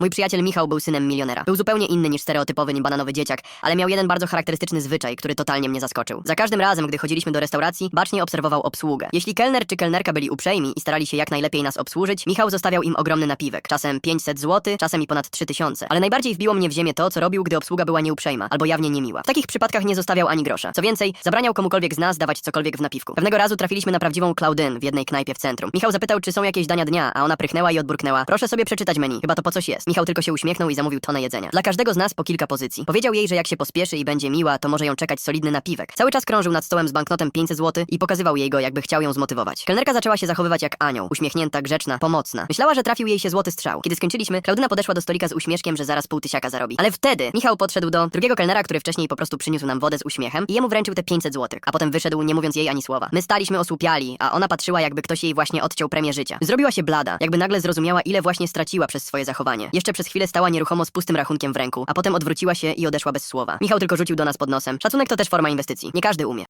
Mój przyjaciel Michał był synem milionera. Był zupełnie inny niż stereotypowy bananowy dzieciak, ale miał jeden bardzo charakterystyczny zwyczaj, który totalnie mnie zaskoczył. Za każdym razem, gdy chodziliśmy do restauracji, bacznie obserwował obsługę. Jeśli kelner czy kelnerka byli uprzejmi i starali się jak najlepiej nas obsłużyć, Michał zostawiał im ogromny napiwek. Czasem 500 zł, czasem i ponad 3000. Ale najbardziej wbiło mnie w ziemię to, co robił, gdy obsługa była nieuprzejma albo jawnie niemiła. W takich przypadkach nie zostawiał ani grosza. Co więcej, zabraniał komukolwiek z nas dawać cokolwiek w napiwku. Pewnego razu trafiliśmy na prawdziwą Claudine w jednej knajpie w centrum. Michał zapytał, czy są jakieś dania dnia, a ona prychnęła i odburknęła. Proszę sobie przeczytać menu, chyba to po coś jest. Michał tylko się uśmiechnął i zamówił tonę jedzenia. Dla każdego z nas po kilka pozycji. Powiedział jej, że jak się pospieszy i będzie miła, to może ją czekać solidny napiwek. Cały czas krążył nad stołem z banknotem 500 zł i pokazywał jej go, jakby chciał ją zmotywować. Kelnerka zaczęła się zachowywać jak anioł, uśmiechnięta, grzeczna, pomocna. Myślała, że trafił jej się złoty strzał. Kiedy skończyliśmy, Klaudyna podeszła do stolika z uśmieszkiem, że zaraz pół tysiaka zarobi. Ale wtedy Michał podszedł do drugiego kelnera, który wcześniej po prostu przyniósł nam wodę z uśmiechem i jemu wręczył te 500 zł, a potem wyszedł nie mówiąc jej ani słowa. My staliśmy osłupiali, a ona patrzyła jakby ktoś jej właśnie odciął premię życia. Zrobiła się blada, jakby nagle zrozumiała ile właśnie straciła przez swoje zachowanie. Jeszcze przez chwilę stała nieruchomo z pustym rachunkiem w ręku, a potem odwróciła się i odeszła bez słowa. Michał tylko rzucił do nas pod nosem. Szacunek to też forma inwestycji. Nie każdy umie.